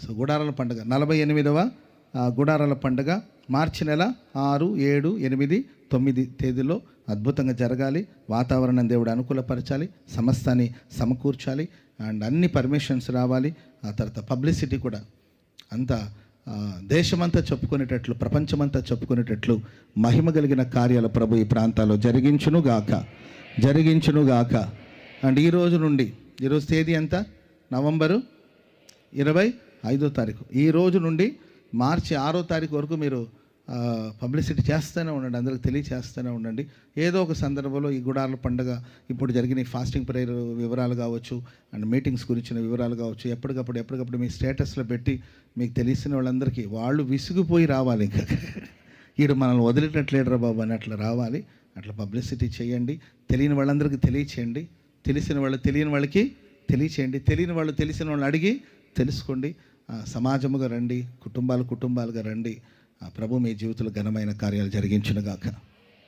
So గుడారాల పండుగ. నలభై ఎనిమిదవ గుడారాల పండుగ మార్చి నెల ఆరు ఏడు ఎనిమిది తొమ్మిది తేదీలో అద్భుతంగా జరగాలి. వాతావరణం దేవుడు అనుకూలపరచాలి. సమస్తాన్ని సమకూర్చాలి. అండ్ అన్ని పర్మిషన్స్ రావాలి. ఆ తర్వాత పబ్లిసిటీ కూడా. అంతా దేశమంతా చెప్పుకునేటట్లు ప్రపంచమంతా చెప్పుకునేటట్లు మహిమ కలిగిన కార్యాల ప్రభు ఈ ప్రాంతాల్లో జరిగించునుగాక జరిగించునుగాక అండ్ ఈ రోజు నుండి ఈరోజు తేదీ ఎంత? నవంబరు? ఇరవై? ఐదో తారీఖు. ఈ రోజు నుండి మార్చి ఆరో తారీఖు వరకు మీరు పబ్లిసిటీ చేస్తూనే ఉండండి. అందరికి తెలియచేస్తూనే ఉండండి. ఏదో ఒక సందర్భంలో ఈ గుడార్ల పండుగ ఇప్పుడు జరిగిన ఈ ఫాస్టింగ్ ప్రేయర్ వివరాలు కావచ్చు అండ్ మీటింగ్స్ గురించిన వివరాలు కావచ్చు ఎప్పటికప్పుడు ఎప్పటికప్పుడు మీ స్టేటస్లో పెట్టి మీకు తెలిసిన వాళ్ళందరికీ వాళ్ళు విసిగిపోయి రావాలి ఇంకా. ఈడు మనల్ని వదిలేటట్లేడరా బాబు అని అట్లా రావాలి. అట్లా పబ్లిసిటీ చేయండి. తెలియని వాళ్ళందరికీ తెలియచేయండి. తెలిసిన వాళ్ళు తెలియని వాళ్ళకి తెలియచేయండి. తెలియని వాళ్ళు తెలిసిన వాళ్ళు అడిగి తెలుసుకోండి. సమాజముగా రండి కుటుంబాలు కుటుంబాలుగా రండి. ప్రభు మీ జీవితంలో ఘనమైన కార్యాలు జరిగించునుగాక.